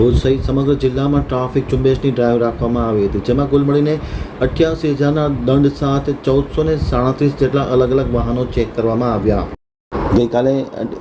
ભુજ સહિત સમગ્ર જિલ્લામાં ટ્રાફિક ઝુંબેશની ડ્રાઈવ રાખવામાં આવી હતી, જેમાં કુલ મળીને અઠ્યાસી હજારના દંડ સાથે ચૌદસો ને સાડત્રીસ જેટલા અલગ અલગ વાહનો ચેક કરવામાં આવ્યા. ગઈકાલે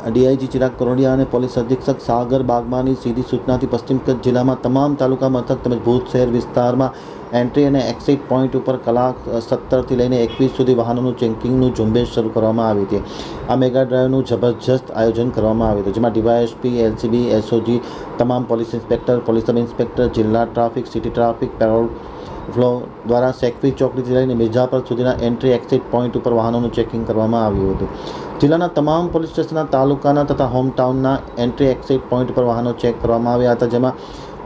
ડીઆઈજી ચિરાગ કરોડિયા અને પોલીસ અધિક્ષક સાગર બાગમાની સીધી સૂચનાથી પશ્ચિમ કચ્છ જિલ્લામાં તમામ તાલુકા મથક તેમજ ભુજ શહેર વિસ્તારમાં એન્ટ્રી અને એક્ઝિટ પોઈન્ટ ઉપર કલાક સત્તરથી લઈને એકવીસ સુધી વાહનોનું ચેકિંગનું ઝુંબેશ શરૂ કરવામાં આવી હતી. આ મેગા ડ્રાઈવનું જબરજસ્ત આયોજન કરવામાં આવ્યું હતું, જેમાં ડીવાયએસપી, એલસીબી, એસઓજી, તમામ police inspector, police sub inspector જિલ્લા traffic, city traffic, parole furlough દ્વારા સેકવી ચોકડીથી લઈને મિર્ઝાપર સુધીના એન્ટ્રી એક્ઝિટ પોઈન્ટ ઉપર વાહનોનું ચેકિંગ કરવામાં આવ્યું હતું. જિલ્લાના તમામ પોલીસ સ્ટેશનના તાલુકાના તથા હોમટાઉનના એન્ટ્રી એક્ઝિટ પોઈન્ટ પર વાહનો ચેક કરવામાં આવ્યા હતા, જેમાં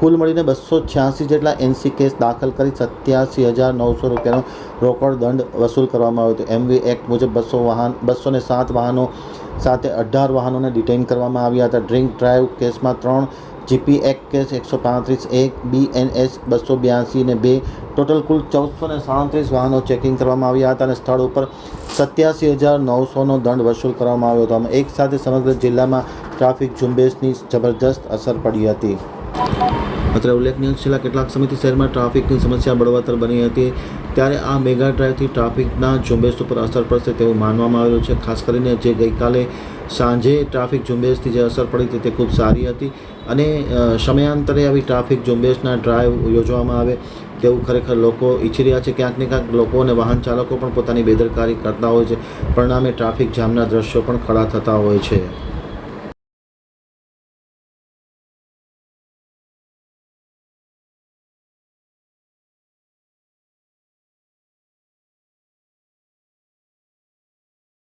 કુલ મળીને બસો છ્યાસી જેટલા એનસી કેસ દાખલ કરી સત્યાસી હજાર નવસો રૂપિયાનો રોકડ દંડ વસૂલ કરવામાં આવ્યો હતો. એમવી એક્ટ મુજબ બસો વાહન, બસો સાત વાહનો સાથે અઢાર વાહનોને ડિટેઇન કરવામાં આવ્યા હતા. ડ્રિંક ડ્રાઈવ કેસમાં ત્રણ, જીપી એક્ટ કેસ એકસો પાંત્રીસ, એક, બીએનએસ બસો બ્યાસી ને બે. ટોટલ કુલ ચૌદસો ને સાડત્રીસ વાહનો ચેકિંગ કરવામાં આવ્યા હતા અને સ્થળ ઉપર સત્યાસી હજાર નવસોનો દંડ વસૂલ કરવામાં આવ્યો હતો. આમ એક સાથે સમગ્ર જિલ્લામાં ટ્રાફિક ઝુંબેશની જબરજસ્ત અસર પડી હતી. અત્રે ઉલ્લેખનીય છેલ્લા કેટલાક સમયથી શહેરમાં ટ્રાફિકની સમસ્યા બળવત્તર બની હતી. ત્યારે આ મેગા ડ્રાઈવથી ટ્રાફિકના ઝુંબેશ ઉપર અસર પડશે તેવું માનવામાં આવેલું છે. ખાસ કરીને જે ગઈકાલે સાંજે ટ્રાફિક ઝુંબેશથી જે અસર પડી હતી તે ખૂબ સારી હતી અને સમયાંતરે આવી ટ્રાફિક ઝુંબેશના ડ્રાઈવ યોજવામાં આવે તેવું ખરેખર લોકો ઈચ્છી રહ્યા છે. ક્યાંક ને ક્યાંક લોકો અને વાહન ચાલકો પણ પોતાની બેદરકારી કરતા હોય છે. પરિણામે ટ્રાફિક જામના દ્રશ્યો પણ ખડા થતા હોય છે.